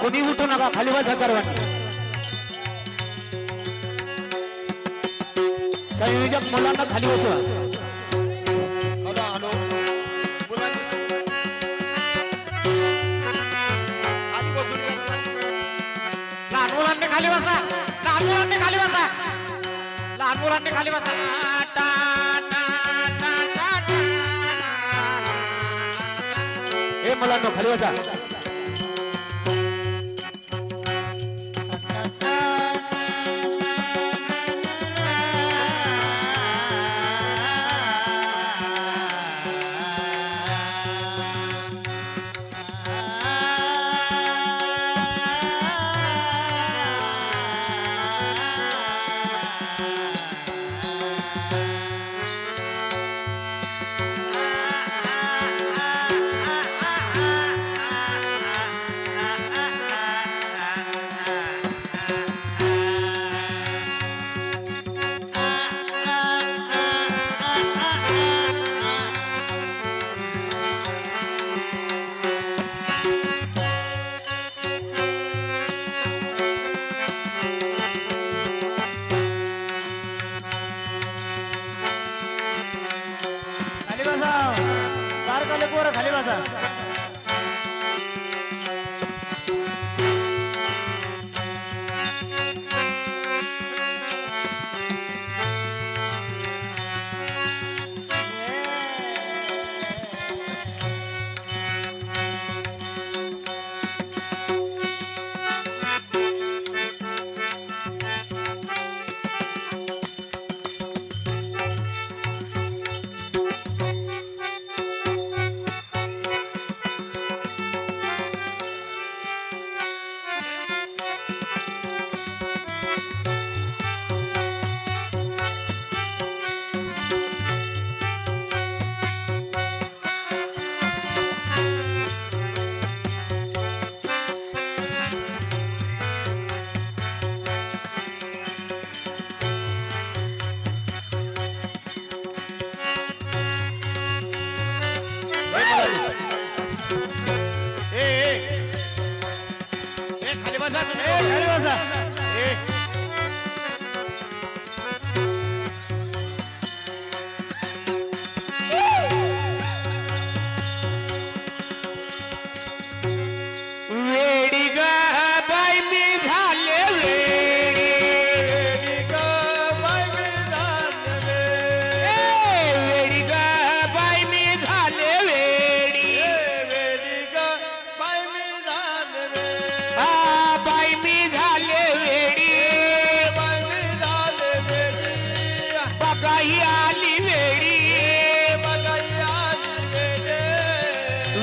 कोणी उठू नका खाली बसा सर्वांनी. संयोजक मुलांना खाली बसवा. लहान मुलांनी खाली बसा. लहान मुलांनी खाली बसा. लहान मुलांनी खाली बसा. टा, टा, टा, टा, टा. ए मुलांना खाली बसा.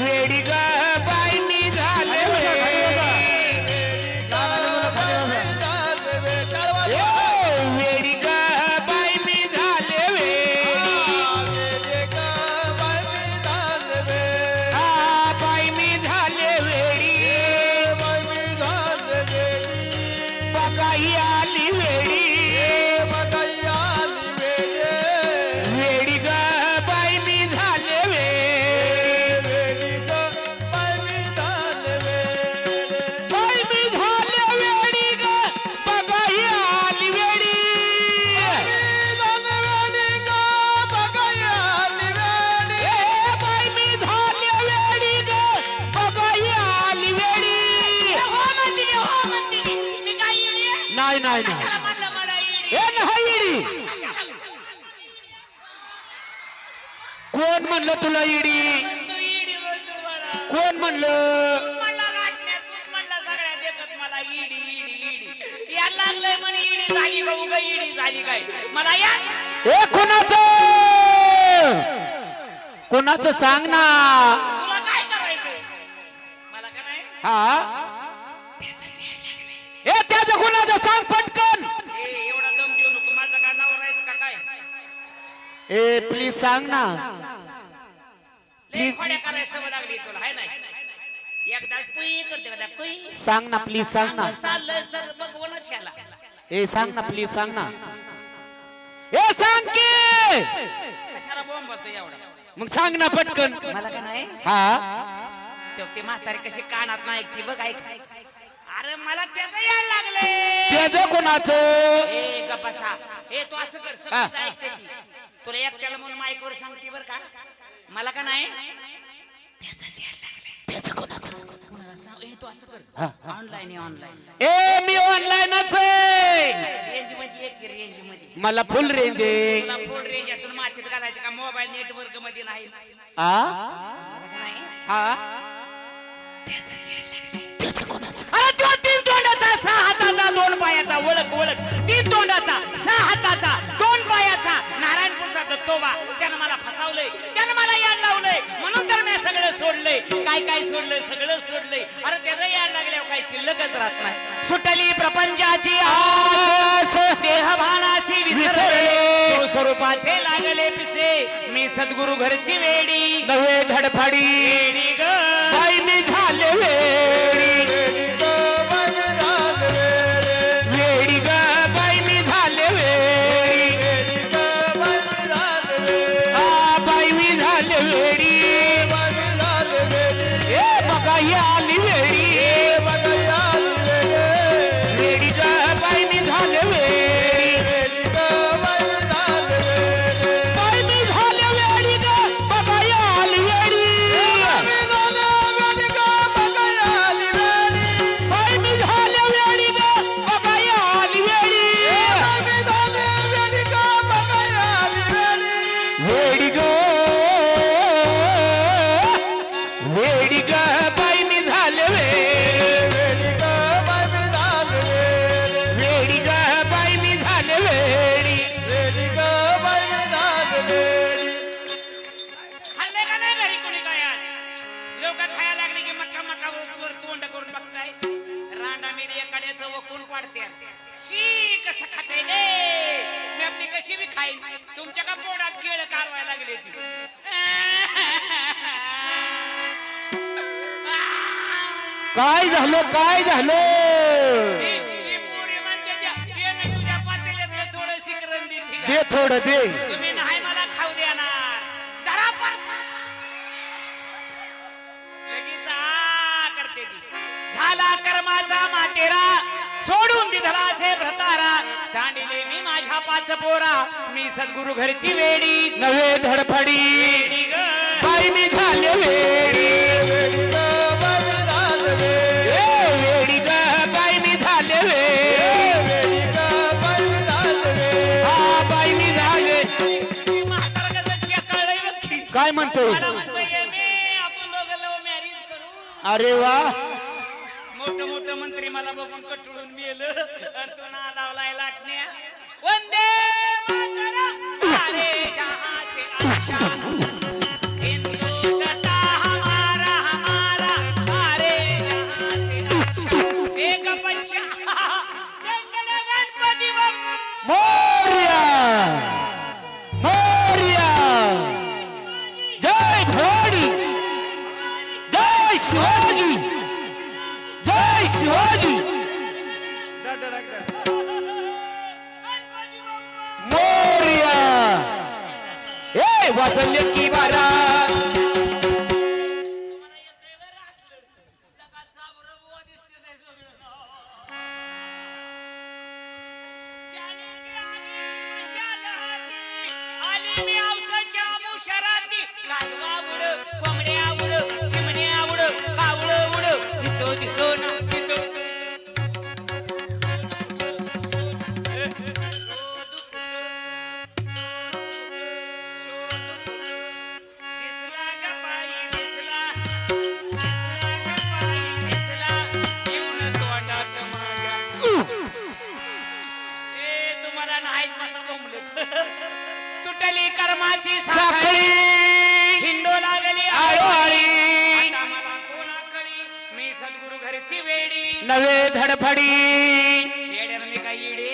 वेडी नाही नाही नाही ए नाही इडी. कोण म्हणलं तुला इडी? कोण म्हणलं? ए कोणाचं? कोणाचं सांग ना. हा? ए त्याचं सांग पटकन. ए एवढा दम देऊ नको माझं काय नाव राहायचं का काय? ए प्लीज सांग ना. लय खोड्या करायला सवय लागली तुला हाय नाही? एकदा कुई करते का कुई सांग ना प्लीज सांग ना. चाललंय सर बघवूनच ह्याला. ए सांग ना प्लीज सांग ना. ए सांग की. कशाला बॉम्ब बोलतो एवढा? मग सांग ना पटकन. मला का नाही? हा? तेव्हा ती म्हातारी कशी कानात नाही ती बघ ऐक. अरे मला त्याचं यायला लागले ते कोणाचं? ए गप्पा ए तू असं कर. सगळं ऐकते ती तुला एकट्याला म्हणून माईकवर सांगते बर का? मला का नाही? त्याचंच यायला लागलंय. कुणाला सांग? ए तू असं कर. ऑनलाईन आहे ऑनलाईन ए मी ऑनलाईनच आहे. रेंजमध्ये एक रेंजमध्ये मला फुल रेंज आहे. तुला फुल रेंज असून मातीत घालायचं का? मोबाईल नेटवर्कमध्ये नाही. आ? मला का नाही? हा? त्याचंच यायला हाताचा दोन पायाचा ओळख ओळख. तीन तोंडाचा सहा हाताचा दोन पायाचा. नारायणपूरचा दत्तोबा त्यानं मला फसावलंय त्यानं मला याड लावलंय. म्हणून तर मी सगळं सोडलंय. काय काय सोडलंय? सगळं सोडलंय. अरे त्याचं याड लागल्यावर काही शिल्लकच राहत नाही. सुटली प्रपंचाची आस देहभानाशी विसरले. तो स्वरूपाचे लागले पिसे. मी सद्गुरु घरची वेडी. नव्हे धडफडी. वेडी ग. झाले वेडी काय झालं काय झालं? दे थोडं दे तुम्ही नाही मला खाऊ देणार धरा पास. लगेच आ करते ती झाला कर्माचा मातेरा सोडून दिधलाचे भ्रतारा सांडिले मी माझ्या पाच पोरा मी सद्गुरु घरची वेडी नव्हे धडफडी. बाई मी झाले वेडी म्हणतोय? मला म्हणतोय, "ये मी, आपण दोघं लव्ह मॅरेज करू. अरे वा. मोठं मोठं मंत्री मला बघून कटळून मेलं. आणि तो नादावलाय लाटण्या वंदे मातरम. सारे पडी मी काय येडे?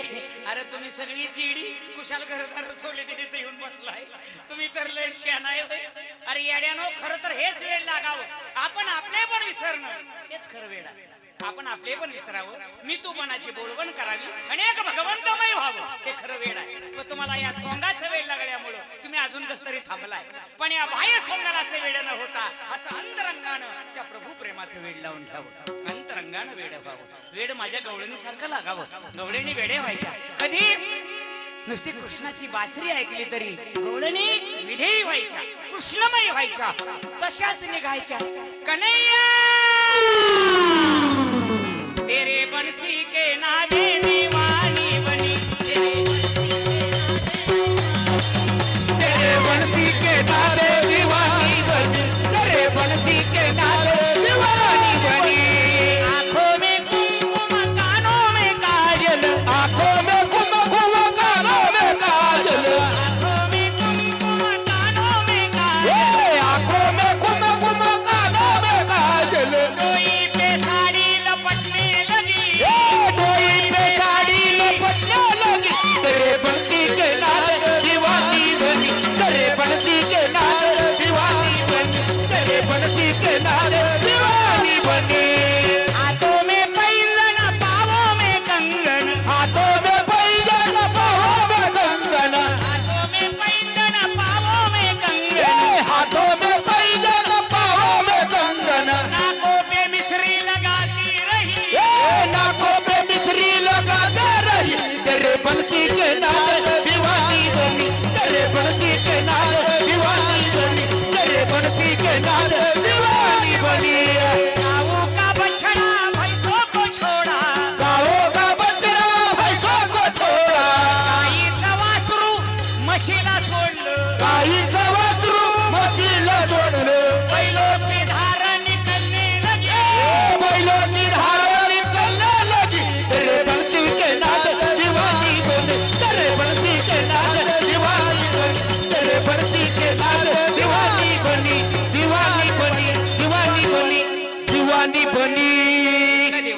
अरे तुम्ही सगळी चिडी कुशाल घरदार सोडले तिथे इथं येऊन बसलाय. तुम्ही तर लय शान अरे येड्यानो खरं तर हेच वेळ लागावं. आपण आपले पण विसरणं हेच खरं वेळ आहे. आपण आपले पण विसरावं. मी तू मनाची बोलवण करावी आणि एक भगवंतमय व्हावं. हे खरं वेळ आहे. पण तुम्हाला या सोंगाचं वेळ लागल्यामुळं तुम्ही अजून कस तरी थांबलाय. पण या बाह्य सोंगाला असं वेळ न होता असं अंतरंगानं त्या प्रभू प्रेमाचं वेळ लावून घ्यावं. अंतरंगानं वेळ व्हावं. वेळ माझ्या गवळणीसारखं लागावं. गवळणी वेडे व्हायच्या. कधी? नुसती कृष्णाची बासरी ऐकली तरी गवळणी विधेयी व्हायच्या कृष्णमय व्हायच्या तशाच निघायच्या. कन्हैया!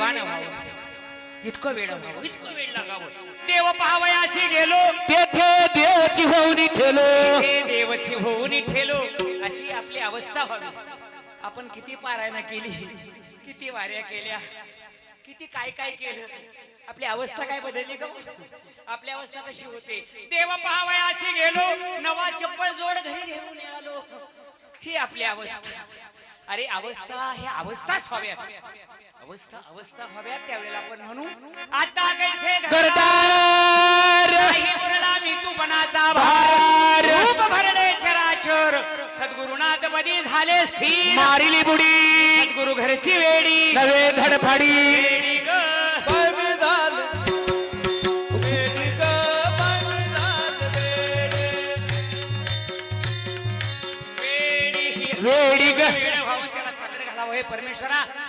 इतकं दिवाणं व्हावं. इतकं वेळ व्हावं इतकं वेळ लागावं. देव पाहावयाशी गेलो. तेथे देवची होऊनी ठेलो. हे देवची होऊन ठेलो. अशी आपली अवस्था व्हावी. आपण किती पारायण केली किती वाऱ्या केल्या किती काय काय केलं. आपली अवस्था काय बदलली का आपली अवस्था कशी होते? देव पाहावयाशी गेलो. नवा चप्पल जोड घरी घेऊन आलो. ही आपली अवस्था. अरे अवस्था हे अवस्थाच हव्यात अवस्था अवस्था हव्यात त्यावेळेला आपण म्हणू आता कैसे नाही उरला मी तू बनाचा भार. रूप भरले चराचर. सद्गुरुनाथ पदी झाले स्थिर. मारिली बुडी. सद्गुरु घरची वेडी. नवे धडफडी. वेडी ग. हे परमेश्वरा.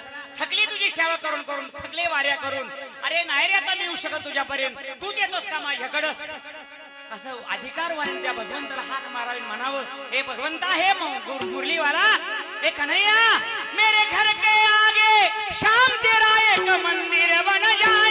सगळी सेवा करून करून थकले वाऱ्या करून. अरे नाही रे आता मी येऊ शकत तुझ्यापर्यंत. तूच येतोस का माझ्याकडं? असं अधिकार वाणी त्या भगवंताला हात मारावी म्हणावं हे भगवंता हे मुरलीवाला हे कन्हैया मेरे घर के आगे शाम तेरा एक मंदिर बन जा.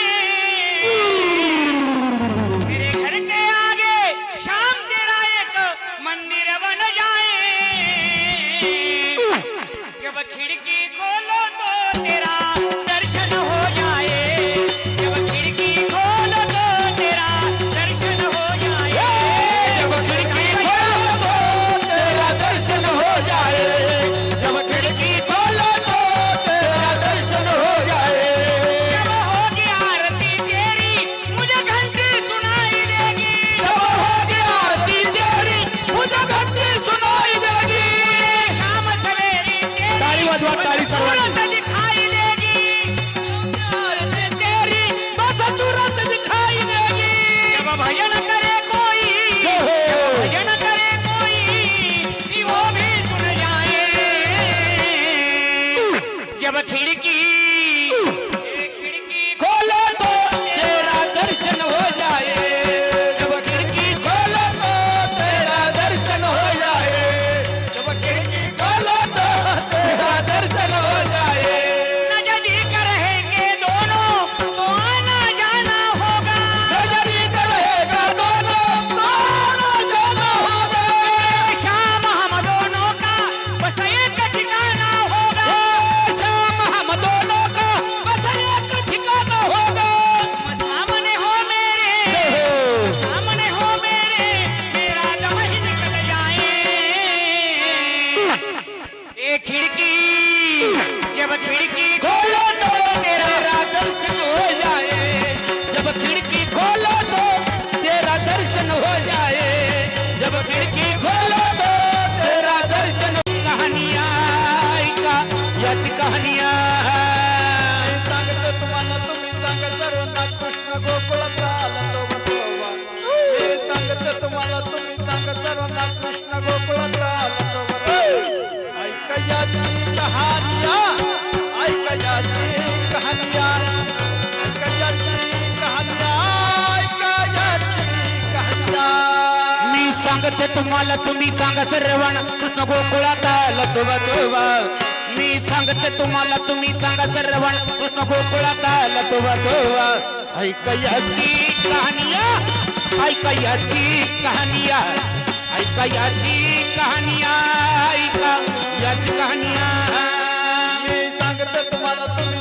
सांगायचं तुम्हाला तुम्ही सांगा सर्वांना. कृष्ण गोकुळाचा लथवा दोवा मी सांगते तुम्हाला तुम्ही सांग सर्वण कृष्ण गोकुळाचा लथवा दोवा ऐकयाची कहाणिया ऐकयाची कहाणिया ऐकयाची कहाणिया ऐका याची कहानिया मी सांगते तुम्हाला तुम्ही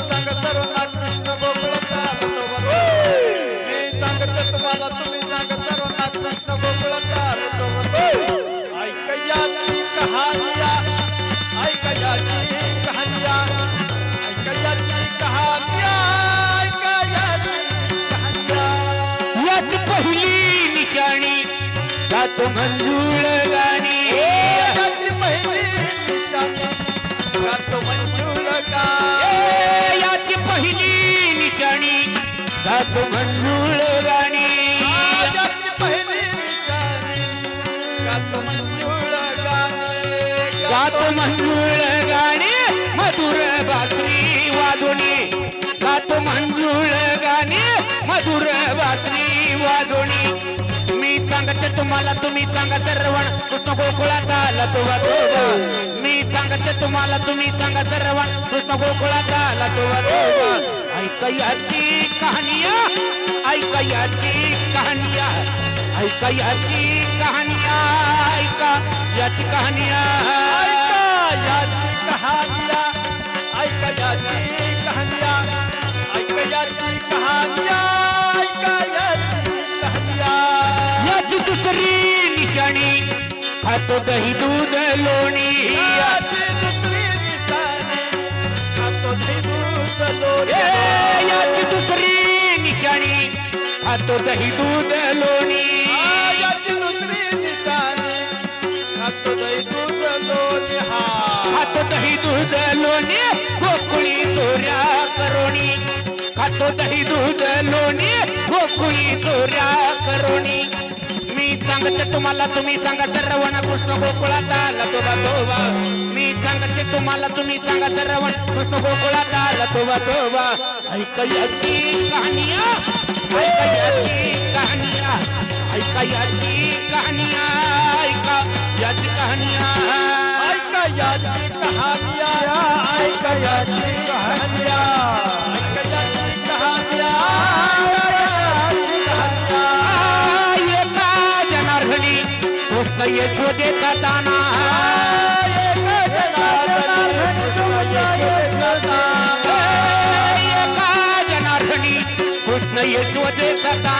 मंजूळ गाणी. मंजूळ याची पहिली निशाणी. गात मंजूळ गाणी. पहिली गात मंजूळ गात मंजूळ गाणी मधुर बासरी वादुणी गात मंजूळ गाणी मधुर बासरी वादुणी सांगते तुम्हाला तुम्ही सांगा सर्वण. कृष्ण गोकुळात आला तोवा मी सांगते तुम्हाला तुम्ही सांगा सर्वण. कृष्ण गोकुळात आला तोवा तोवा ऐका याची कहानिया ऐका याची कहानिया ऐका. याची कहानिया ऐका याची कहानिया ऐका याची खातो दही दूध लोणी. याची दुसरी निशाणी. खातो दही दूध लोणी. खातो दही दूध लोणी कोकणी चोऱ्या करोणी. खातो दही दूध लोणी कोकणी चोऱ्या करोणी. सांगते तुम्हाला तुम्ही सांगा तर रवण कृष्ण गोकुळात आला तोबा तोबा मी सांगते तुम्हाला तुम्ही सांगा तर रवण कृष्ण गोकुळात आला तोबा तोबा ऐका याची कहानिया ऐका याची कहाणिया ऐका याची कहाणिया ऐका याची कहाणिया ऐका याची कहाणिया यशोदे कथाना जनार्दनी कृष्ण यशोदे छोटे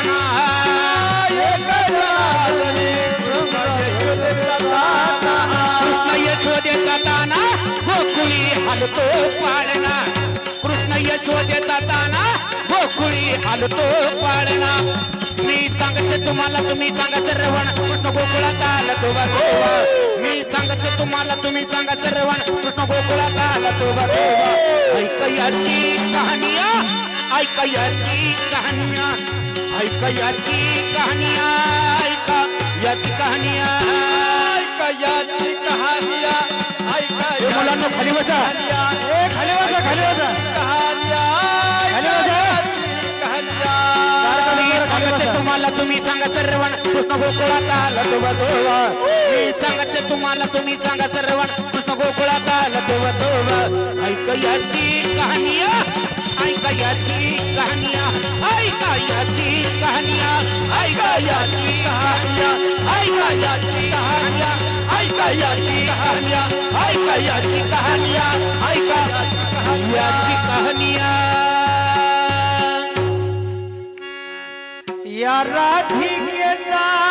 कृष्ण यशोदे कथाना गोकुळी हलतो पाळणा छो देता ताना गोकुळी हलतो पाळणा मी सांगते तुम्हाला तुम्ही सांगत रवण कृष्ण गोकुळात आला तो बरोवा मी सांगते तुम्हाला तुम्ही सांगत रवण कृष्ण गोकुळात आला तो बरोवा ऐकयाची कहाणिया ऐकयाची कहाणिया ऐकयाची कहाणिया ऐका याची कहाणिया ऐकयाची कहाणिया ऐका मुलांना खाली बसा. खाली बसा खाली बसा. तुम्ही सांगा सर्वण कृष्ण गोकुळात आला तोबा तोबा मी सांगते तुम्हाला तुम्ही सांगा सर्वण कृष्ण गोकुळात आला तोबा तोबा ऐका याची कहानिया ऐका याची कहानिया ऐका याची कहानिया ऐका याची कहाणिया ऐका याची कहानिया ऐका याची कहानिया ऐका याची कहानिया ऐका याची कहानिया. Yeah, right.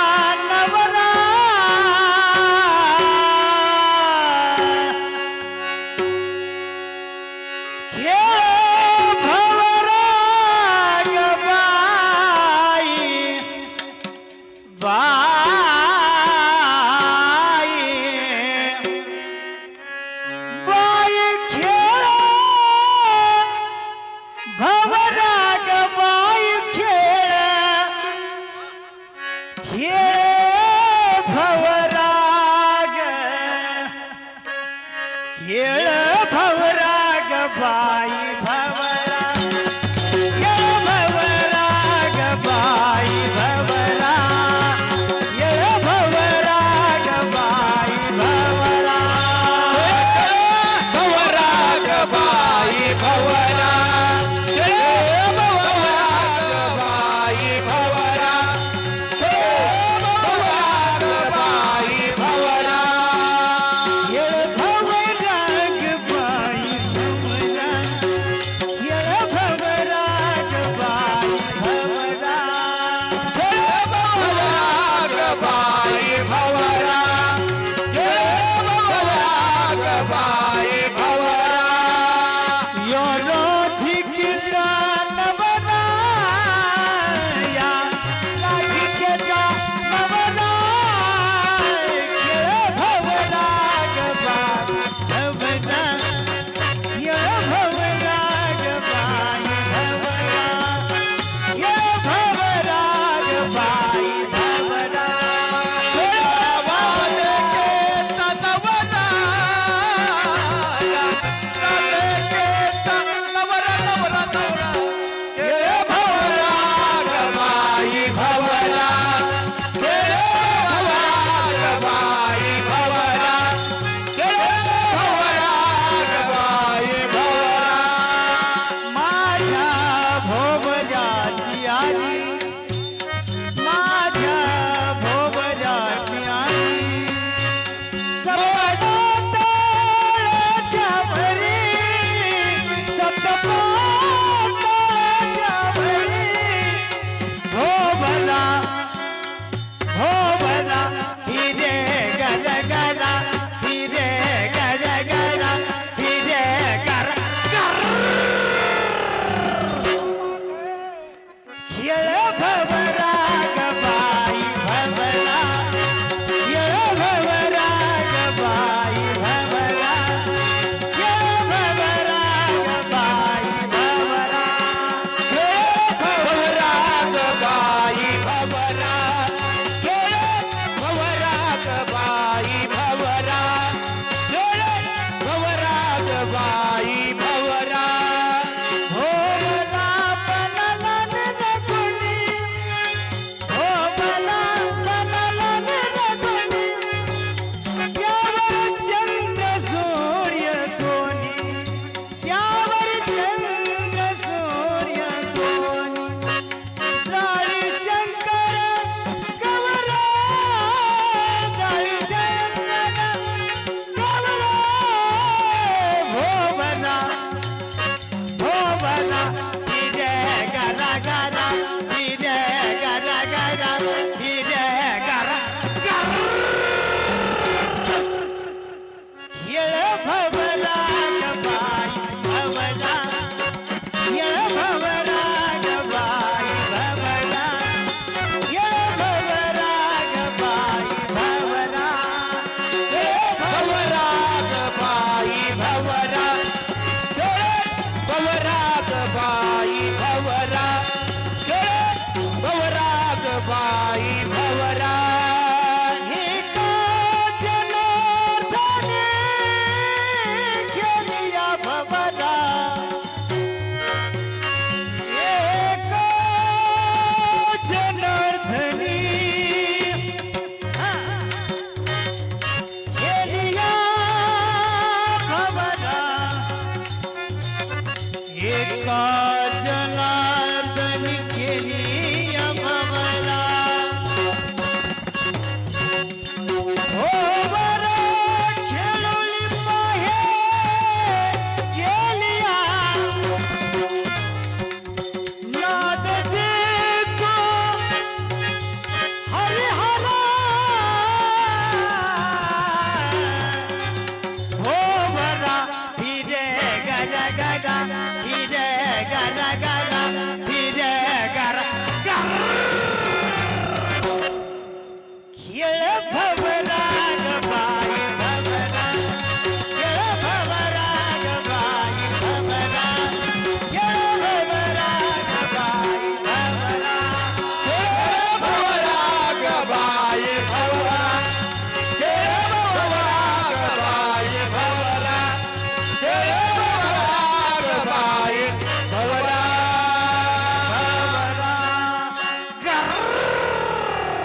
哇